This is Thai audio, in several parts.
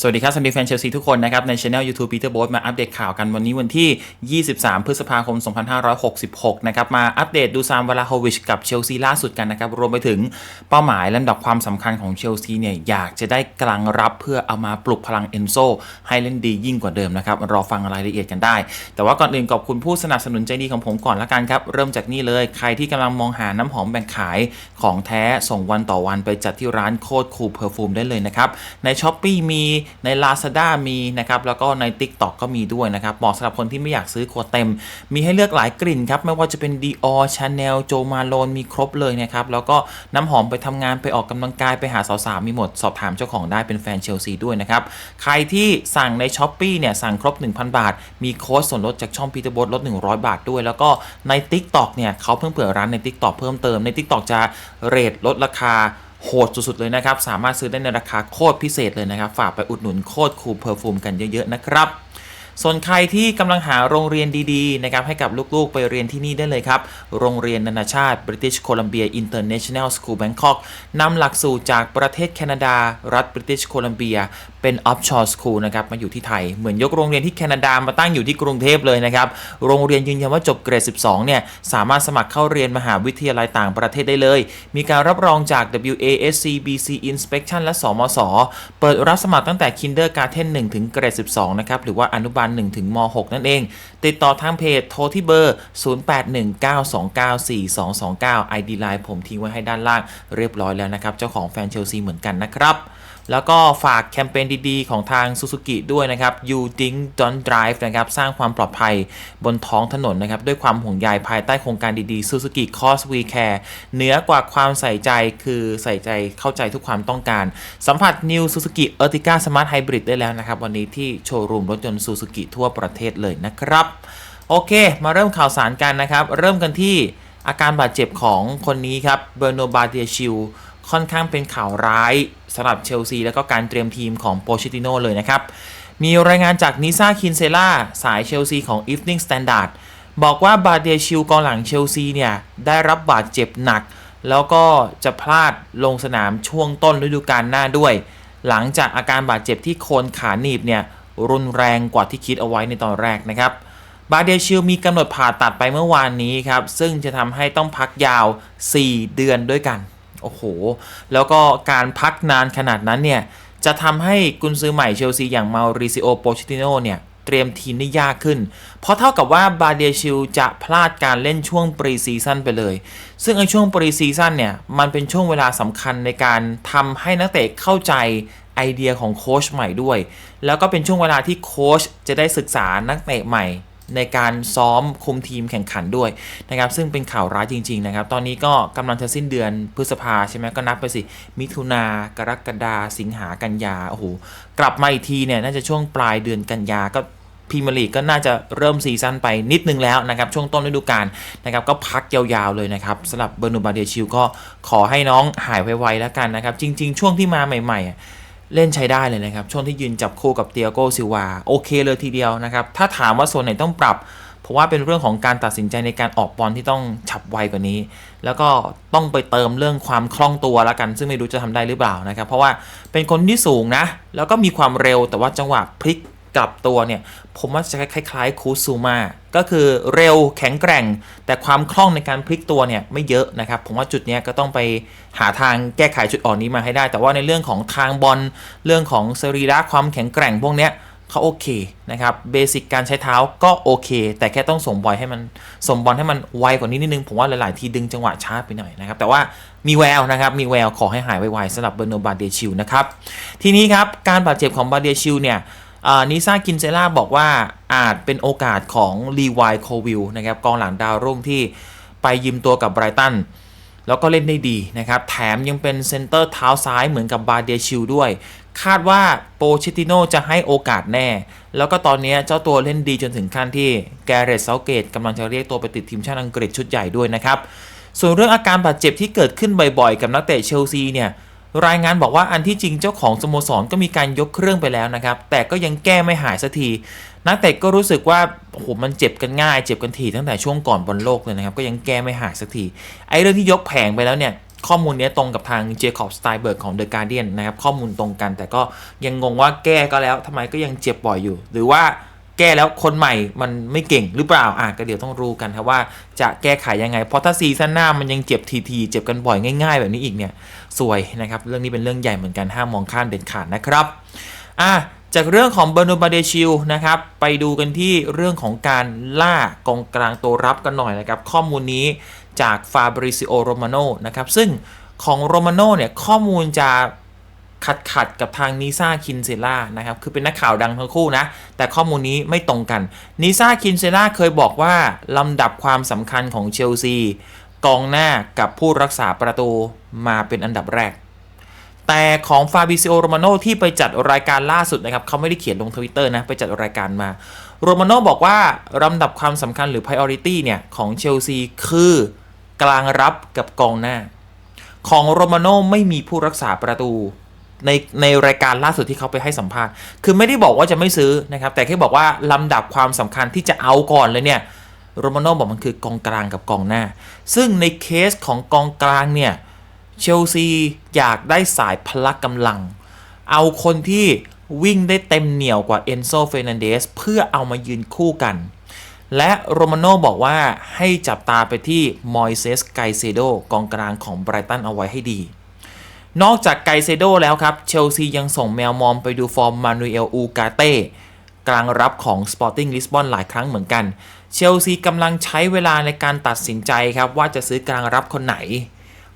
สวัสดีครับสวัสดีแฟนเชลซีทุกคนนะครับ ในช anel YouTube Peter Boat มาอัปเดตข่าวกันวันนี้วันที่ 23 พฤษภาคม 2566 นะครับ มาอัปเดตดูซามวลาโฮวิชกับเชลซีล่าสุดกันนะครับ รวมไปถึงเป้าหมายลำดับความสำคัญของเชลซีเนี่ย อยากจะได้กลังรับเพื่อเอามาปลุกพลังเอนโซให้เล่นดียิ่งกว่าเดิมนะครับ รอฟังรายละเอียดกันได้ แต่ว่าก่อนอื่นขอบคุณผู้สนับสนุนใจดีของผมก่อนละกันครับเริ่มจากนี่เลยใครที่กำลังมองหาน้ำหอมแบ่งขายของแท้ส่งวันต่อวันไปจัดที่ร้านโคตรคูลเพอร์ฟูมได้เลยนะครับใน s h อ p e e มีใน Lazada มีนะครับแล้วก็ใน TikTok ก็มีด้วยนะครับเหมาะสำหรับคนที่ไม่อยากซื้อขวดเต็ม มีให้เลือกหลายกลิ่นครับไม่ว่าจะเป็น Dior Chanel Jo Malone มีครบเลยนะครับแล้วก็น้ำหอมไปทำงานไปออกกำลังกายไปหาสาวๆมีหมดสอบถามเจ้าของได้เป็นแฟนเชลซีด้วยนะครับใครที่สั่งใน s h อ p e e เนี่ยสั่งครบ 1,000 บาท มีโค้ดส่วนลดจากช่องพีเตอร์บดลด100 บาทด้วย แล้วก็ใน TikTok เนี่ยเขาเพิ่งเปิดร้านใน TikTok เพิ่มเติมใน TikTok จะเรทลดราคา โหดสุดๆเลยนะครับ สามารถซื้อได้ในราคาโคตรพิเศษเลยนะครับ ฝากไปอุดหนุนโคตรคูลเพอร์ฟูมกันเยอะๆนะครับส่วนใครที่กำลังหาโรงเรียนดีๆนะครับให้กับลูกๆไปเรียนที่นี่ได้เลยครับ โรงเรียนนานาชาติ British Columbia International School Bangkok นำหลักสูตรจากประเทศแคนาดา รัฐ British Columbia เป็น offshore school นะครับมาอยู่ที่ไทย เหมือนยกโรงเรียนที่แคนาดามาตั้งอยู่ที่กรุงเทพเลยนะครับ โรงเรียนยืนยันว่าจบเกรด 12 เนี่ย สามารถสมัครเข้าเรียนมหาวิทยาลัยต่างประเทศได้เลย มีการรับรองจาก WASC BC Inspection และ สมส เปิดรับสมัครตั้งแต่ Kindergarten 1 ถึงเกรด 12 นะครับ หรือว่าอนุบาล 1 ถึงม 6 นั่นเอง ติดต่อทางเพจโทรที่เบอร์ 0819294229 ID Line ผมทิ้งไว้ให้ด้านล่างเรียบร้อยแล้วนะครับเจ้าของแฟนเชลซีเหมือนกันนะครับ แล้วก็ฝากแคมเปญดีๆ ของทาง Suzuki ด้วยนะครับ You Think Don't Drive นะครับ สร้างความปลอดภัยบนท้องถนนนะครับ ด้วยความห่วงใยภายใต้โครงการดีๆ Suzuki Cause We Care เหนือกว่าความใส่ใจคือใส่ใจเข้าใจทุกความต้องการ สัมผัส New Suzuki Ertiga Smart Hybrid ได้แล้วนะครับ วันนี้ที่โชว์รูมรถยนต์ Suzuki ทั่วประเทศเลยนะครับ โอเค มาเริ่มข่าวสารกันนะครับ เริ่มกันที่อาการบาดเจ็บของคนนี้ครับเบอร์โนบาเดียชิล ค่อนข้างเป็นข่าวร้ายสำหรับเชลซีแล้วก็การเตรียมทีมของโปชิติโนเลยนะครับ มีรายงานจากนิซาคินเซล่าสายเชลซีของ Evening Standard บอกว่าบาเดียชิลกองหลังเชลซีเนี่ย ได้รับบาดเจ็บหนัก แล้วก็จะพลาดลงสนามช่วงต้นฤดูกาลหน้าด้วย หลังจากอาการบาดเจ็บที่โคนขาหนีบเนี่ยรุนแรงกว่าที่คิดเอาไว้ในตอนแรกนะครับบาเดชิลมีกำหนดผ่าตัดไปเมื่อวานนี้ครับ ซึ่งจะทำให้ต้องพักยาว 4 เดือนด้วยกัน โอ้โห แล้วก็การพักนานขนาดนั้นเนี่ย จะทำให้กุนซือใหม่เชลซีอย่างมาริซิโอโปชิติโนเนี่ยเตรียมทีมได้ยากขึ้น เพราะเท่ากับว่าบาเดียชิลจะพลาดการเล่นช่วงปรีซีซั่นไปเลย ซึ่งไอช่วงปรีซีซั่นเนี่ย มันเป็นช่วงเวลาสำคัญในการทำให้นักเตะเข้าใจไอเดียของโค้ชใหม่ด้วย แล้วก็เป็นช่วงเวลาที่โค้ชจะได้ศึกษานักเตะใหม่ ในการซ้อมคุมทีมแข่งขันด้วยนะครับซึ่งเป็นข่าวร้ายจริง ๆ นะครับ ตอนนี้ก็กำลังจะสิ้นเดือนพฤษภาใช่ไหมก็นับไปสิ มิถุนากรกฎาสิงหากันยาโอ้โหกลับมาอีกทีเนี่ยน่าจะช่วงปลายเดือนกันยาก็พรีเมียร์ลีกก็น่าจะเริ่มซีซั่นไปนิดนึงแล้วนะครับ ช่วงต้นฤดูกาลนะครับก็พักยาวๆเลยนะครับสำหรับเบอร์นูบาเดชิลก็ขอให้น้องหายไวๆแล้วกันนะครับ จริง ๆ ช่วงที่มาใหม่ๆ เล่นใช้ได้เลยนะครับ ช่วงที่ยืนจับคู่กับเตียโกซิวาโอเคเลยทีเดียวนะครับ ถ้าถามว่าโซนไหนต้องปรับ เพราะว่าเป็นเรื่องของการตัดสินใจในการออกบอลที่ต้องฉับไวกว่านี้ แล้วก็ต้องไปเติมเรื่องความคล่องตัวแล้วกัน ซึ่งไม่รู้จะทำได้หรือเปล่านะครับ เพราะว่าเป็นคนที่สูงนะ แล้วก็มีความเร็วแต่ว่าจังหวะพลิก กลับตัวเนี่ย ผมว่าจะคล้ายๆคูซูมาก็คือเร็วแข็งแกร่ง แต่ความคล่องในการพลิกตัวเนี่ยไม่เยอะนะครับ ผมว่าจุดนี้ก็ต้องไปหาทางแก้ไขจุดอ่อนนี้มาให้ได้ แต่ว่าในเรื่องของทางบอลเรื่องของสรีระความแข็งแกร่งพวกเนี้ยเขาโอเคนะครับเบสิกการใช้เท้าก็โอเค แต่แค่ต้องส่งบอลให้มันส่งบอลให้มันไวกว่านี้นิดนึง ผมว่าหลาย ๆ ทีดึงจังหวะช้าไปหน่อยนะครับ แต่ว่ามีแววนะครับ มีแววขอให้หายไว ๆสำหรับเบอร์โนบาเดชิลนะครับ ทีนี้ครับ การบาดเจ็บของบาเดชิลเนี่ย นิซ่ากินเซล่าบอกว่าอาจเป็นโอกาสของลีวายโควิลนะครับกองหลังดาวรุ่งที่ไปยืมตัวกับไบรตันแล้วก็เล่นได้ดีนะครับ แถมยังเป็นเซนเตอร์เท้าซ้ายเหมือนกับบาเดียชิลด้วย คาดว่าโปเชติโนจะให้โอกาสแน่ แล้วก็ตอนนี้เจ้าตัวเล่นดีจนถึงขั้นที่แกเรตเซาเกตกำลังจะเรียกตัวไปติดทีมชาติอังกฤษชุดใหญ่ด้วยนะครับ ส่วนเรื่องอาการบาดเจ็บที่เกิดขึ้นบ่อยๆ กับนักเตะเชลซีเนี่ย รายงานบอกว่าอันที่จริงเจ้าของสโมสรก็มีการยกเครื่องไปแล้วนะครับ แต่ก็ยังแก้ไม่หายสักทีนักเตะก็รู้สึกว่าโอ้โหมันเจ็บกันง่าย เจ็บกันทีตั้งแต่ช่วงก่อนบอลโลกเลยนะครับ ก็ยังแก้ไม่หายสักทีไอ้เรื่องที่ยกแผงไปแล้วเนี่ยข้อมูลเนี้ยตรงกับทางเจคอบสไตเบิร์กของ The Guardian นะครับข้อมูลตรงกันแต่ก็ยังงงว่าแก้ก็แล้วทำไมก็ยังเจ็บบ่อยอยู่ หรือว่า แก้แล้วคนใหม่มันไม่เก่งหรือเปล่าอะก็เดี๋ยวต้องรู้กันครับว่าจะแก้ไขยังไง เพราะถ้าซีซั่นหน้ามันยังเจ็บทีๆเจ็บกันบ่อยง่าย ๆ แบบนี้อีกเนี่ยสวยนะครับ เรื่องนี้เป็นเรื่องใหญ่เหมือนกันห้ามมองข้ามเด็ดขาดนะครับอะจากเรื่องของเบอร์นูบาเดชิลนะครับ ไปดูกันที่เรื่องของการล่ากองกลางตัวรับกันหน่อยนะครับ ข้อมูลนี้จากฟาบริซิโอโรมาโนนะครับ ซึ่งของโรมาโนเนี่ยข้อมูลจะ ขัดขัดกับทางนิซ่าคินเซล่านะครับ คือเป็นนักข่าวดังทั้งคู่นะ แต่ข้อมูลนี้ไม่ตรงกันนิซ่าคินเซล่าเคยบอกว่า ลำดับความสำคัญของเชลซี กองหน้ากับผู้รักษาประตูมาเป็นอันดับแรก แต่ของฟาบิซิโอโรมาโนที่ไปจัดรายการล่าสุดนะครับเขาไม่ได้เขียนลงทวิตเตอร์นะ ไปจัดรายการมาโรมาโนบอกว่า ลำดับความสำคัญหรือ priority เนี่ย ของเชลซีคือกลางรับกับกองหน้า ของโรมาโนไม่มีผู้รักษาประตู ในในรายการล่าสุดที่เขาไปให้สัมภาษณ์ คือไม่ได้บอกว่าจะไม่ซื้อนะครับ แต่แค่บอกว่าลำดับความสำคัญที่จะเอาก่อนเลยเนี่ยโรมาโนบอกมันคือกองกลางกับกองหน้า ซึ่งในเคสของกองกลางเนี่ยเชลซีอยากได้สายพละกำลัง เอาคนที่วิ่งได้เต็มเหนี่ยวกว่าเอนโซเฟรนันเดสเพื่อเอามายืนคู่กัน และโรมาโน่บอกว่าให้จับตาไปที่มอยเซสไกเซโดกองกลางของไบรตันเอาไว้ให้ดี นอกจากไกเซโดแล้วครับ เชลซียังส่งแมวมองไปดูฟอร์มมานูเอลอูกาเต้กลางรับของ Sporting Lisbon หลายครั้งเหมือนกัน เชลซีกำลังใช้เวลาในการตัดสินใจครับ ว่าจะซื้อกลางรับคนไหน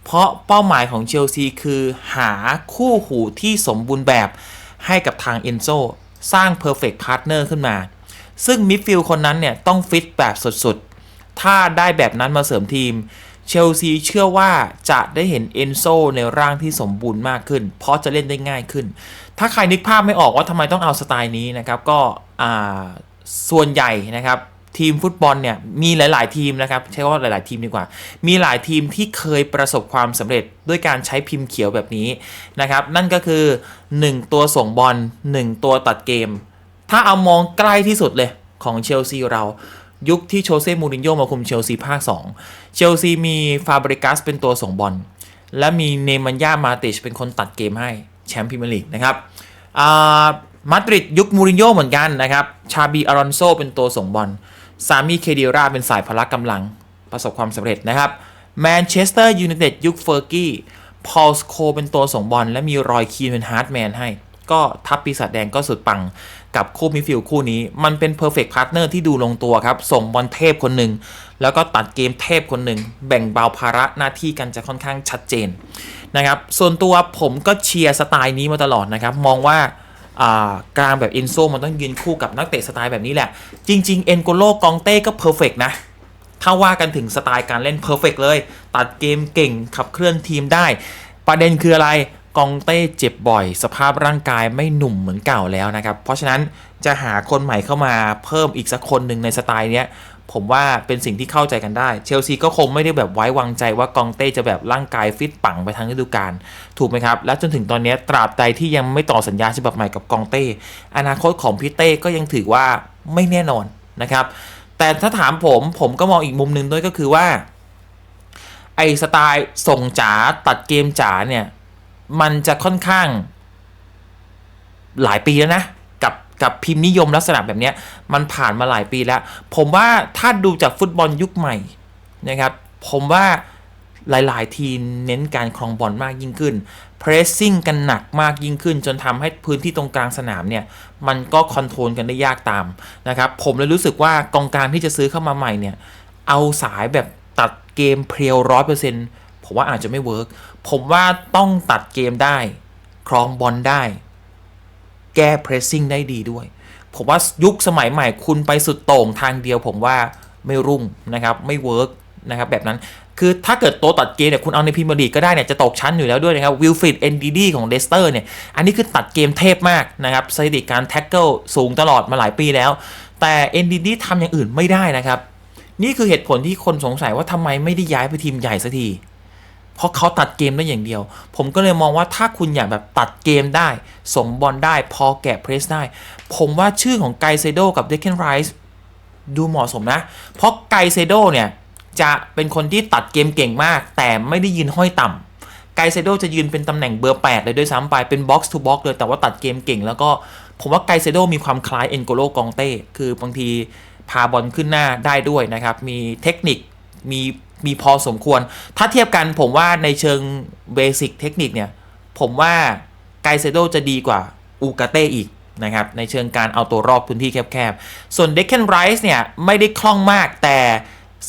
เพราะเป้าหมายของเชลซีคือหาคู่หูที่สมบูรณ์แบบให้กับทางเอนโซสร้าง Perfect Partner ขึ้นมา ซึ่งมิดฟิลด์คนนั้นเนี่ยต้องฟิตแบบสุดๆ ถ้าได้แบบนั้นมาเสริมทีม เชลซีเชื่อว่าจะได้เห็นเอนโซในร่างที่สมบูรณ์มากขึ้น เพราะจะเล่นได้ง่ายขึ้น ถ้าใครนึกภาพไม่ออกว่าทำไมต้องเอาสไตล์นี้นะครับ ก็อ่าส่วนใหญ่นะครับทีมฟุตบอลเนี่ยมีหลาย ๆ ทีมนะครับใช้ว่าหลาย ๆ ทีมดีกว่า มีหลายทีมที่เคยประสบความสำเร็จด้วยการใช้พิมพ์เขียวแบบนี้นะครับ นั่นก็คือ 1 ตัวส่งบอล1ตัวตัดเกม ถ้าเอามองใกล้ที่สุดเลยของเชลซีเรา ยุคที่โชเซ่มูรินโญ่มาคุมเชลซีภาค2เชลซีมีฟาบริกัสเป็นตัวส่งบอล และมีเนมันยามาติชเป็นคนตัดเกมให้แชมป์พรีเมียร์ลีกนะครับอ่ามาดริดยุคมูรินโญ่เหมือนกันนะครับ ชาบีอารอนโซเป็นตัวส่งบอล ซามีเคเดียราเป็นสายพละกำลังประสบความสำเร็จนะครับแมนเชสเตอร์ยูไนเต็ดยุคเฟอร์กี้ พอลสโคเป็นตัวส่งบอล และมีรอยคีนเป็นฮาร์ดแมนให้ ก็ทัพปีศาจแดงก็สุดปัง กับคู่มิฟิลคู่นี้ มันเป็นเพอร์เฟกต์พาร์ทเนอร์ที่ดูลงตัวครับ ส่งบอลเทพคนหนึ่ง แล้วก็ตัดเกมเทพคนหนึ่ง แบ่งเบาภาระหน้าที่กันจะค่อนข้างชัดเจนนะครับ ส่วนตัวผมก็เชียร์สไตล์นี้มาตลอดนะครับ มองว่าอ่ากลางแบบเอนโซมันต้องยืนคู่กับนักเตะสไตล์แบบนี้แหละ จริง ๆ เอนโกโลกองเต้ก็เพอร์เฟกนะถ้าว่ากันถึงสไตล์การเล่นเพอร์เฟกเลย ตัดเกมเก่งขับเคลื่อนทีมได้ ประเด็นคืออะไร กองเต้เจ็บบ่อย สภาพร่างกายไม่หนุ่มเหมือนเก่าแล้วนะครับ เพราะฉะนั้นจะหาคนใหม่เข้ามาเพิ่มอีกสักคนหนึ่งในสไตล์เนี้ยผมว่าเป็นสิ่งที่เข้าใจกันได้ เชลซีก็คงไม่ได้แบบไว้วางใจว่ากองเต้จะแบบร่างกายฟิตปังไปทั้งฤดูกาลถูกไหมครับ และจนถึงตอนนี้ตราบใดที่ยังไม่ต่อสัญญาฉบับใหม่กับกองเต้ อนาคตของพี่เต้ก็ยังถือว่าไม่แน่นอนนะครับ แต่ถ้าถามผมผมก็มองอีกมุมหนึ่งด้วยก็คือว่า ไอสไตล์ส่งจ๋าตัดเกมจ๋าเนี่ย มันจะค่อนข้างหลายปีแล้วนะ กับกับพิมพ์นิยมลักษณะแบบนี้มันผ่านมาหลายปีแล้ว ผมว่าถ้าดูจากฟุตบอลยุคใหม่นะครับ ผมว่าหลาย ๆ ทีมเน้นการครองบอลมากยิ่งขึ้น เพรสซิ่งกันหนักมากยิ่งขึ้น จนทำให้พื้นที่ตรงกลางสนามเนี่ย มันก็คอนโทรลกันได้ยากตามนะครับ ผมเลยรู้สึกว่ากองกลางที่จะซื้อเข้ามาใหม่เนี่ย เอาสายแบบตัดเกมเพรียวร้อยเปอร์เซ็นต์ ผมว่าอาจจะไม่เวิร์กผมว่าต้องตัดเกมได้ ครองบอลได้ แก้เพรสซิ่งได้ดีด้วย ผมว่ายุคสมัยใหม่คุณไปสุดโต่งทางเดียว ผมว่าไม่รุ่งนะครับไม่เวิร์กนะครับแบบนั้นคือถ้าเกิดตัวตัดเกมเนี่ยคุณเอาในพรีเมียร์ลีกก็ได้เนี่ยจะตกชั้นอยู่แล้วด้วยนะครับวิลฟริดเอนดีดีของเลสเตอร์เนี่ย อันนี้คือตัดเกมเทพมากนะครับสถิติการแท็กเกิลสูงตลอดมาหลายปีแล้ว แต่เอนดีดีทำอย่างอื่นไม่ได้นะครับ นี่คือเหตุผลที่คนสงสัยว่าทำไมไม่ได้ย้ายไปทีมใหญ่สักที เพราะเขาตัดเกมได้อย่างเดียว ผมก็เลยมองว่าถ้าคุณอยากแบบตัดเกมได้ส่งบอลได้พอแกะเพรสได้ ผมว่าชื่อของไกเซโดกับเดคเคนไรส์ดูเหมาะสมนะ เพราะไกเซโดเนี่ยจะเป็นคนที่ตัดเกมเก่งมาก แต่ไม่ได้ยืนห้อยต่ไกเซโดจะยืนเป็นตำแหน่งเบอร์ 8 เลยด้วยซ้ำไป เป็นบ็อกซ์ทูบ็อกซ์เลย แต่ว่าตัดเกมเก่ง แล้วก็ผมว่าไกเซโดมีความคล้ายเอ็นโกโลกองเต้ คือบางทีพาบอลขึ้นหน้าได้ด้วยนะครับ มีเทคนิค มี มีพอสมควร ถ้าเทียบกันผมว่าในเชิงเบสิกเทคนิคเนี่ย ผมว่าไกเซโดจะดีกว่าอูกาเต้อีกนะครับ ในเชิงการเอาตัวรอบพื้นที่แคบๆ ส่วนเด็กเคนไรส์เนี่ย ไม่ได้คล่องมากแต่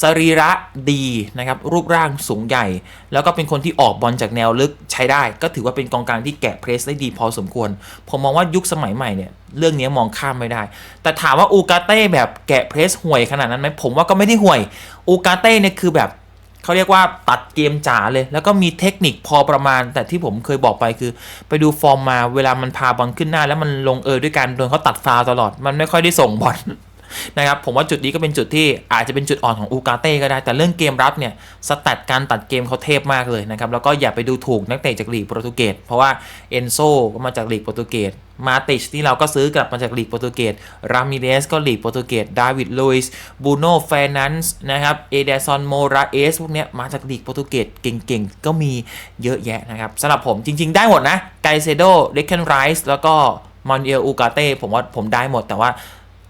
สรีระดีนะครับรูปร่างสูงใหญ่ แล้วก็เป็นคนที่ออกบอลจากแนวลึกใช้ได้ ก็ถือว่าเป็นกองกลางที่แกะเพรสได้ดีพอสมควร ผมมองว่ายุคสมัยใหม่เนี่ยเรื่องนี้มองข้ามไม่ได้ แต่ถามว่าอูกาเต้แบบแกะเพรสห่วยขนาดนั้นไหมผมว่าก็ไม่ได้ห่วยอูกาเต้เนี่ยคือแบบเขาเรียกว่าตัดเกมจ๋าเลย แล้วก็มีเทคนิคพอประมาณ แต่ที่ผมเคยบอกไปคือ ไปดูฟอร์มมาเวลามันพาบอลขึ้นหน้า แล้วมันลงเอยด้วยการโดนเขาตัดฟาวตลอด มันไม่ค่อยได้ส่งบอล นะครับผมว่าจุดนี้ก็เป็นจุดที่อาจจะเป็นจุดอ่อนของอูกาเต้ก็ได้ แต่เรื่องเกมรับเนี่ยสแตทการตัดเกมเขาเทพมากเลยนะครับ แล้วก็อย่าไปดูถูกนักเตะจากลีกโปรตุเกสเพราะว่าเอนโซก็มาจากลีกโปรตุเกสมาติชที่เราก็ซื้อกลับมาจากลีกโปรตุเกสรามิเรสก็ลีกโปรตุเกสดาวิดลุยส์บูโน่เฟรนันส์นะครับเอเดซอนโมราเอสพวกเนี้ยมาจากลีกโปรตุเกสเก่งๆ ก็มีเยอะแยะนะครับสำหรับผมจริงๆ ได้หมดนะไกเซโดเดคเคนไรส์แล้วก็มอนเอลอูกาเต้ผมว่าผมได้หมดแต่ว่า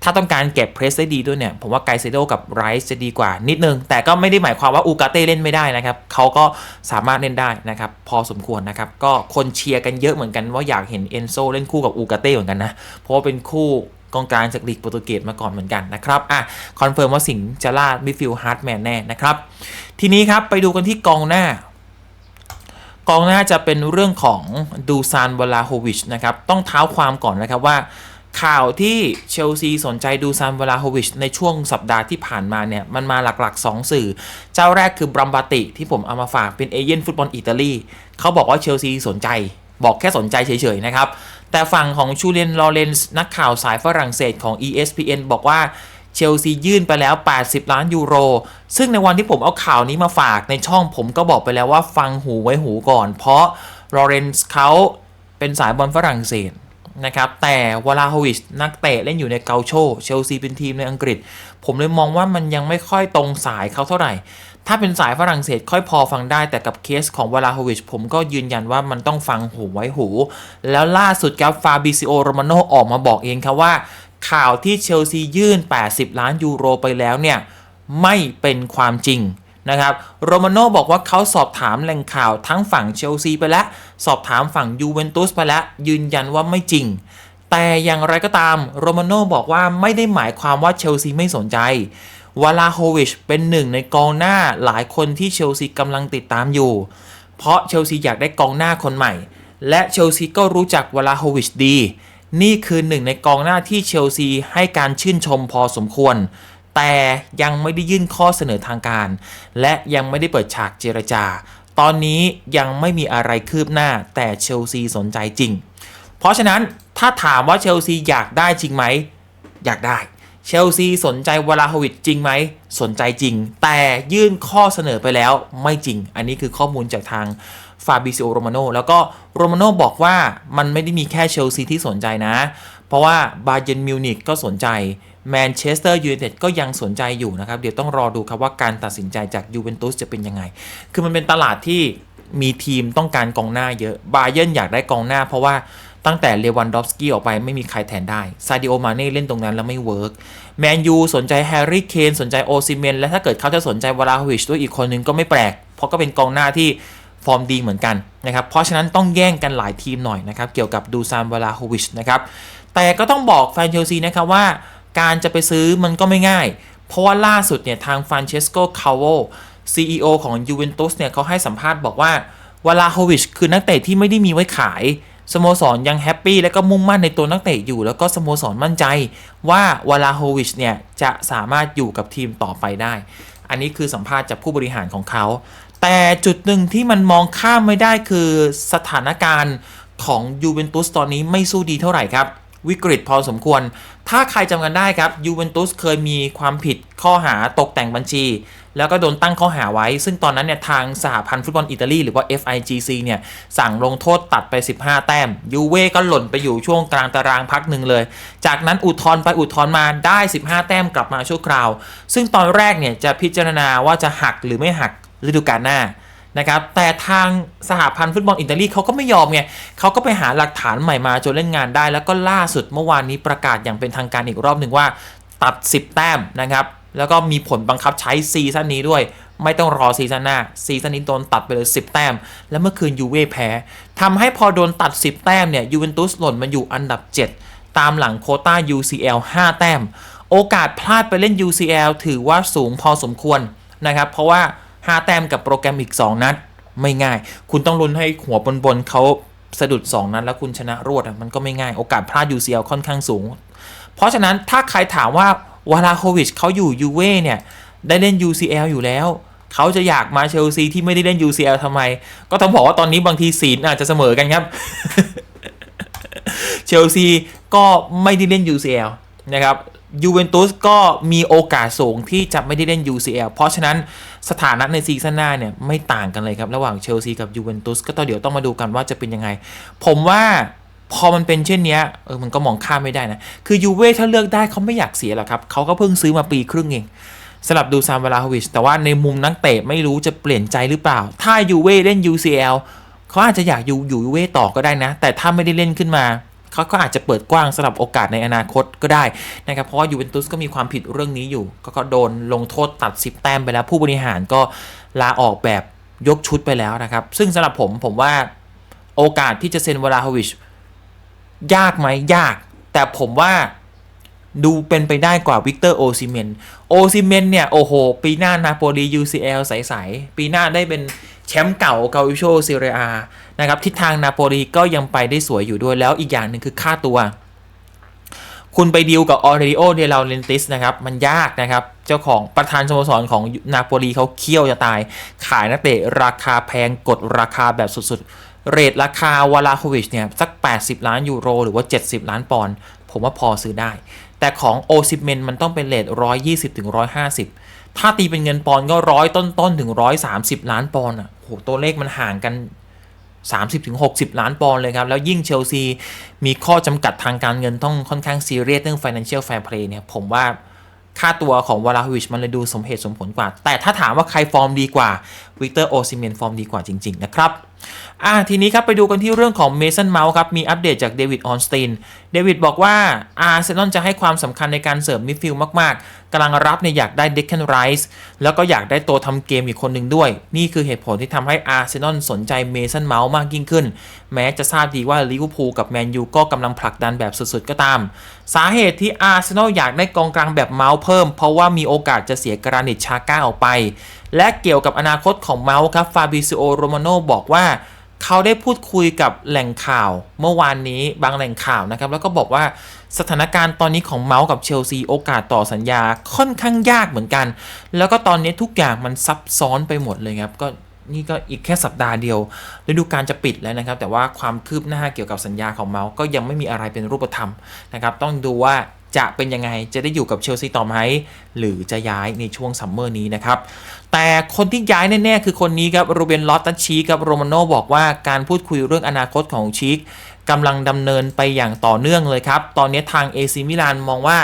ถ้าต้องการเก็บเพรสได้ดีด้วยเนี่ย ผมว่าไกเซโดกับไรส์จะดีกว่านิดนึง แต่ก็ไม่ได้หมายความว่าอูกาเต้เล่นไม่ได้นะครับเขาก็สามารถเล่นได้นะครับ พอสมควรนะครับ ก็คนเชียร์กันเยอะเหมือนกันว่าอยากเห็นเอนโซเล่นคู่กับอูกาเต้เหมือนกันนะ เพราะว่าเป็นคู่กองกลางจากลีกโปรตุเกสมาก่อนเหมือนกันนะครับ อะ คอนเฟิร์มว่าสิงห์จะล่ามิดฟิลด์ฮาร์ดแมนแน่นะครับ ทีนี้ครับไปดูกันที่กองหน้ากองหน้าจะเป็นเรื่องของดูซานวลาโฮวิชนะครับ ต้องเท้าความก่อนนะครับว่า ข่าวที่เชลซีสนใจดูซานเวลาโฮวิชในช่วงสัปดาห์ที่ผ่านมาเนี่ย มันมาหลักๆ 2 สื่อ เจ้าแรกคือบรัมบาติที่ผมเอามาฝากเป็นเอเย่นฟุตบอลอิตาลีเขาบอกว่าเชลซีสนใจ บอกแค่สนใจเฉยๆนะครับ แต่ฝั่งของชูเลียนลอเรนส์นักข่าวสายฝรั่งเศสของ ESPN บอกว่าเชลซียื่นไปแล้ว 80 ล้านยูโร ซึ่งในวันที่ผมเอาข่าวนี้มาฝากในช่องผมก็บอกไปแล้วว่าฟังหูไว้หูก่อน เพราะลอเรนส์เขาเป็นสายบอลฝรั่งเศส นะครับแต่วลาโฮวิชนักเตะเล่นอยู่ในเกาโชเชลซีเป็นทีมในอังกฤษ ผมเลยมองว่ามันยังไม่ค่อยตรงสายเขาเท่าไหร่ ถ้าเป็นสายฝรั่งเศสค่อยพอฟังได้แต่กับเคสของวลาโฮวิชผมก็ยืนยันว่ามันต้องฟังหูไว้หู แล้วล่าสุดครับฟาบิซิโอโรมาโนออกมาบอกเองครับว่า ข่าวที่เชลซียื่น 80 ล้านยูโรไปแล้วเนี่ยไม่เป็นความจริงนะครับโรมาโน่บอกว่าเขาสอบถามแหล่งข่าวทั้งฝั่งเชลซีไปแล้ว สอบถามฝั่งยูเวนตุสไปแล้วยืนยันว่าไม่จริง แต่อย่างไรก็ตามโรมาโน่บอกว่าไม่ได้หมายความว่าเชลซีไม่สนใจวลาโฮวิชเป็นหนึ่งในกองหน้าหลายคนที่เชลซีกำลังติดตามอยู่ เพราะเชลซีอยากได้กองหน้าคนใหม่ และเชลซีก็รู้จักวลาโฮวิชดี นี่คือหนึ่งในกองหน้าที่เชลซีให้การชื่นชมพอสมควร แต่ยังไม่ได้ยื่นข้อเสนอทางการ และยังไม่ได้เปิดฉากเจรจา ตอนนี้ยังไม่มีอะไรคืบหน้าแต่เชลซีสนใจจริง เพราะฉะนั้นถ้าถามว่าเชลซีอยากได้จริงไหม อยากได้ เชลซีสนใจวลาฮวิชจริงไหม สนใจจริง แต่ยื่นข้อเสนอไปแล้วไม่จริง อันนี้คือข้อมูลจากทางฟาบิซิโอโรมาโนแล้วก็โรมาโนบอกว่ามันไม่ได้มีแค่เชลซีที่สนใจนะ เพราะว่าบาเยนมิวนิกก็สนใจ แมนเชสเตอร์ยูไนเต็ดก็ยังสนใจอยู่นะครับ เดี๋ยวต้องรอดูครับว่าการตัดสินใจจากยูเวนตุสจะเป็นยังไง คือมันเป็นตลาดที่มีทีมต้องการกองหน้าเยอะ บาเยนอยากได้กองหน้าเพราะว่าตั้งแต่เลวันดอฟสกี้ออกไปไม่มีใครแทนได้ซาดิโอมาเน่เล่นตรงนั้นแล้วไม่เวิร์กแมนยูสนใจแฮร์รี่เคนสนใจโอซิเมนและถ้าเกิดเขาจะสนใจวลาฮวิชด้วยอีกคนนึงก็ไม่แปลก เพราะก็เป็นกองหน้าที่ฟอร์มดีเหมือนกันนะครับ เพราะฉะนั้นต้องแย่งกันหลายทีมหน่อยนะครับ เกี่ยวกับดูซานวลาฮวิชนะครับ แต่ก็ต้องบอกแฟนเชลซีนะครับว่า การจะไปซื้อมันก็ไม่ง่าย เพราะว่าล่าสุดเนี่ยทางฟรานเชสโกคาโว CEO ของยูเวนตุสเนี่ยเขาให้สัมภาษณ์บอกว่าวลาโฮวิชคือนักเตะที่ไม่ได้มีไว้ขาย สโมสรยังแฮปปี้และก็มุ่งมั่นในตัวนักเตะอยู่ แล้วก็สโมสรมั่นใจว่าวลาโฮวิชเนี่ยจะสามารถอยู่กับทีมต่อไปได้ อันนี้คือสัมภาษณ์จากผู้บริหารของเขา แต่จุดหนึ่งที่มันมองข้ามไม่ได้คือสถานการณ์ของยูเวนตุสตอนนี้ไม่สู้ดีเท่าไหร่ครับ วิกฤตพอสมควร ถ้าใครจำกันได้ครับยูเวนตุสเคยมีความผิดข้อหาตกแต่งบัญชี แล้วก็โดนตั้งข้อหาไว้ ซึ่งตอนนั้นเนี่ยทางสหพันธ์ฟุตบอลอิตาลีหรือว่า FIGC เนี่ยสั่งลงโทษตัดไป 15 แต้ม ยูเว่ก็หล่นไปอยู่ช่วงกลางตารางพักหนึ่งเลย จากนั้นอุทธรณ์ไปอุทธรณ์มาได้ 15 แต้มกลับมาชั่วคราว ซึ่งตอนแรกเนี่ยจะพิจารณาว่าจะหักหรือไม่หักฤดูกาลหน้า นะครับแต่ทางสหพันธ์ฟุตบอลอิตาลีเขาก็ไม่ยอมไงเขาก็ไปหาหลักฐานใหม่มาจนเล่นงานได้ แล้วก็ล่าสุดเมื่อวานนี้ประกาศอย่างเป็นทางการอีกรอบหนึ่งว่าตัด 10 แต้มนะครับแล้วก็มีผลบังคับใช้ซีซั่นนี้ด้วย ไม่ต้องรอซีซั่นหน้าซีซั่นนี้โดนตัดไปเลย 10 แต้ม แล้วเมื่อคืนยูเว่แพ้ทำให้พอโดนตัด 10 แต้มเนี่ยยูเวนตุสหล่นมาอยู่อันดับ 7 ตามหลังโคต้า UCL 5 แต้ม โอกาสพลาดไปเล่น UCL ถือว่าสูงพอสมควรนะครับเพราะว่า 5 แต้มกับโปรแกรมอีก 2 นัด ไม่ง่าย คุณต้องลุ้นให้หัวบนๆเขาสะดุด 2 นัดแล้วคุณชนะรวดมันก็ไม่ง่าย โอกาสพลาด UCL ค่อนข้างสูง เพราะฉะนั้นถ้าใครถามว่าวาลาโควิชเขาอยู่ยูเว่เนี่ยได้เล่น UCL อยู่แล้วเขาจะอยากมาเชลซีที่ไม่ได้เล่น UCL ทำไม ก็ต้องบอกว่าตอนนี้บางทีศีลอาจจะเสมอกันครับ เชลซีก็ไม่ได้เล่น UCL นะครับ ยูเวนตุสก็มีโอกาสสูงที่จะไม่ได้เล่น UCL เพราะฉะนั้นสถานะในซีซั่นหน้าเนี่ยไม่ต่างกันเลยครับ ระหว่างเชลซีกับยูเวนตุสก็ต้องเดี๋ยวต้องมาดูกันว่าจะเป็นยังไง ผมว่าพอมันเป็นเช่นนี้เออมันก็มองข้ามไม่ได้นะ คือยูเว่ถ้าเลือกได้เขาไม่อยากเสียหรอกครับเขาก็เพิ่งซื้อมาปีครึ่งเองสำหรับดูซามวลาฮวิชแต่ว่าในมุมนักเตะไม่รู้จะเปลี่ยนใจหรือเปล่า ถ้ายูเว่เล่น UCL เขาอาจจะอยากอยู่อยู่ยูเว่ต่อก็ได้นะ แต่ถ้าไม่ได้เล่นขึ้นมา เขาก็อาจจะเปิดกว้างสำหรับโอกาสในอนาคตก็ได้นะครับเพราะว่ายูเวนตุสก็มีความผิดเรื่องนี้อยู่ ก็โดนลงโทษตัด 10 แต้มไปแล้ว ผู้บริหารก็ลาออกแบบยกชุดไปแล้วนะครับ ซึ่งสำหรับผมผมว่าโอกาสที่จะเซ็นวลาโฮวิชยากไหมยาก แต่ผมว่าดูเป็นไปได้กว่าวิกเตอร์โอซิเมนโอซิเมนเนี่ย โอ้โห ปีหน้านาโปลี UCL ใส ๆ ปีหน้าได้เป็นแชมป์เก่าเกาอิโชซีเรีย นะครับทิศทางนาโปลีก็ยังไปได้สวยอยู่ด้วยแล้วอีกอย่างหนึ่งคือค่าตัว คุณไปดีลกับออเร i โอเดลาเลนติสนะครับมันยากนะครับ เจ้าของประธานสโมสรของนาโปลีเขาเคี่ยวจะตาย ขายนักเตะราคาแพงกดราคาแบบสุดๆ เรทราคาวาลาโควิชเนี่ยสัก 80 ล้านยูโร หรือว่า 70 ล้านปอนด์ผมว่าพอซื้อได้ แต่ของโอซิเมนมันต้องเป็นเรท120ถึง150 ถ้าตีเป็นเงินปอนด์ก็ร้อยต้นๆถึง 130 ล้านปอนด์อะโหตัวเลขมันห่างกัน 30-60 ล้านปอนด์เลยครับ แล้วยิ่งเชลซีมีข้อจำกัดทางการเงินต้องค่อนข้างซีเรียสเรื่อง financial fair play เนี่ยผมว่าค่าตัวของวลาฮวิชมันเลยดูสมเหตุสมผลกว่า แต่ถ้าถามว่าใครฟอร์มดีกว่าวิกเตอร์โอซิเมนฟอร์มดีกว่าจริง ๆ นะครับ อะทีนี้ครับไปดูกันที่เรื่องของเมสันเมาส์ครับ มีอัปเดตจากเดวิดออนสตีนเดวิดบอกว่าอาร์เซนอลจะให้ความสำคัญในการเสริมมิดฟิลด์มาก ๆกำลังรับเนี่ยอยากได้เดคแคนไรส์แล้วก็อยากได้ตัวทำเกมอีกคนหนึ่งด้วย นี่คือเหตุผลที่ทำให้อาร์เซนอลสนใจเมสันเมาส์มากยิ่งขึ้น แม้จะทราบดีว่าลิเวอร์พูลกับแมนยูก็กำลังผลักดันแบบสุดๆก็ตาม สาเหตุที่อาร์เซนอลอยากได้กองกลางแบบเมาส์เพิ่ม เพราะว่ามีโอกาสจะเสียกรานิตชาก้าออกไป และเกี่ยวกับอนาคตของเมาส์ครับฟาบิซิโอโรมาโนบอกว่าเขาได้พูดคุยกับแหล่งข่าวเมื่อวานนี้บางแหล่งข่าวนะครับแล้วก็บอกว่า สถานการณ์ตอนนี้ของเมาส์กับเชลซีโอกาสต่อสัญญาค่อนข้างยากเหมือนกัน แล้วก็ตอนนี้ทุกอย่างมันซับซ้อนไปหมดเลยครับก็นี่ก็อีกแค่สัปดาห์เดียวฤดูกาลจะปิดแล้วนะครับ แต่ว่าความคืบหน้าเกี่ยวกับสัญญาของเมาส์ก็ยังไม่มีอะไรเป็นรูปธรรมนะครับ ต้องดูว่าจะเป็นยังไงจะได้อยู่กับเชลซีต่อไหมหรือจะย้ายในช่วงซัมเมอร์นี้นะครับ แต่คนที่ย้ายแน่ ๆ คือคนนี้ครับโรเบนลอตตันชีกับโรมาโนบอกว่าการพูดคุยเรื่องอนาคตของชีก กำลังดำเนินไปอย่างต่อเนื่องเลยครับ ตอนนี้ทางเอซิมิลานมองว่า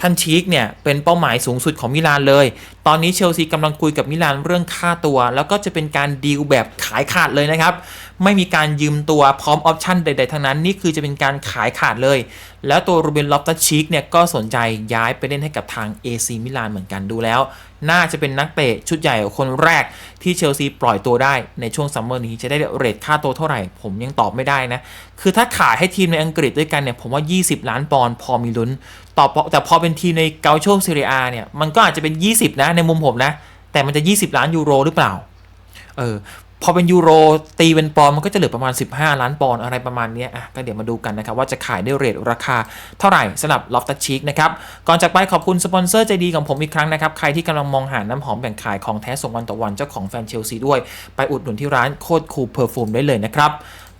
ท่านชีกเนี่ยเป็นเป้าหมายสูงสุดของมิลานเลย ตอนนี้เชลซีกำลังคุยกับมิลานเรื่องค่าตัว แล้วก็จะเป็นการดีลแบบขายขาดเลยนะครับ ไม่มีการยืมตัวพร้อมออปชันใด ๆ ทั้งนั้น นี่คือจะเป็นการขายขาดเลย แล้วตัวรูเบนลอฟตัชีกเนี่ยก็สนใจย้ายไปเล่นให้กับทาง AC มิลานเหมือนกันดูแล้ว น่าจะเป็นนักเตะชุดใหญ่คนแรกที่เชลซีปล่อยตัวได้ในช่วงซัมเมอร์นี้จะได้เรทค่าตัวเท่าไหร่ ผมยังตอบไม่ได้นะ คือถ้าขายให้ทีมในอังกฤษด้วยกันเนี่ยผมว่า 20 ล้านปอนด์พอมีลุ้นต่อแต่พอเป็นทีมในเกาโชซีเรียเนี่ยมันก็อาจจะเป็น 20 นะในมุมผมนะแต่มันจะ 20 ล้านยูโรหรือเปล่า เออ พอเป็นยูโรตีเป็นปอนมันก็จะเหลือประมาณ 15 ล้านปอนอะไรประมาณนี้อะก็เดี๋ยวมาดูกันนะครับ ว่าจะขายได้เรทราคาเท่าไหร่สำหรับลอฟตัชชิกนะครับ ก่อนจากไปขอบคุณสปอนเซอร์ใจดีของผมอีกครั้งนะครับ ใครที่กำลังมองหาน้ำหอมแบ่งขายของแท้ส่งวันต่อวันเจ้าของแฟนเชลซีด้วย ไปอุดหนุนที่ร้านโคตรคูลเพอร์ฟูมได้เลยนะครับ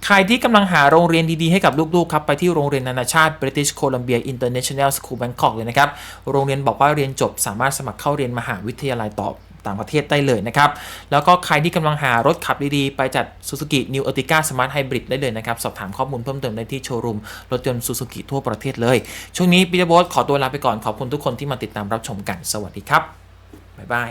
ใครที่กำลังหาโรงเรียนดี ๆ ให้กับลูก ๆ ครับ ไปที่โรงเรียนนานาชาติ British Columbia International School Bangkok เลยนะครับ โรงเรียนบอกว่าเรียนจบสามารถสมัครเข้าเรียนมหาวิทยาลัยต่อ ต่างประเทศได้เลยนะครับ แล้วก็ใครที่กำลังหารถขับดีๆ ไปจัด Suzuki New Ertiga Smart Hybrid ได้เลยนะครับ สอบถามข้อมูลเพิ่มเติมได้ที่โชว์รูม รถยนต์ Suzuki ทั่วประเทศเลย ช่วงนี้ปิยตบดขอตัวลาไปก่อนขอบคุณทุกคนที่มาติดตามรับชมกันสวัสดีครับบ๊ายบาย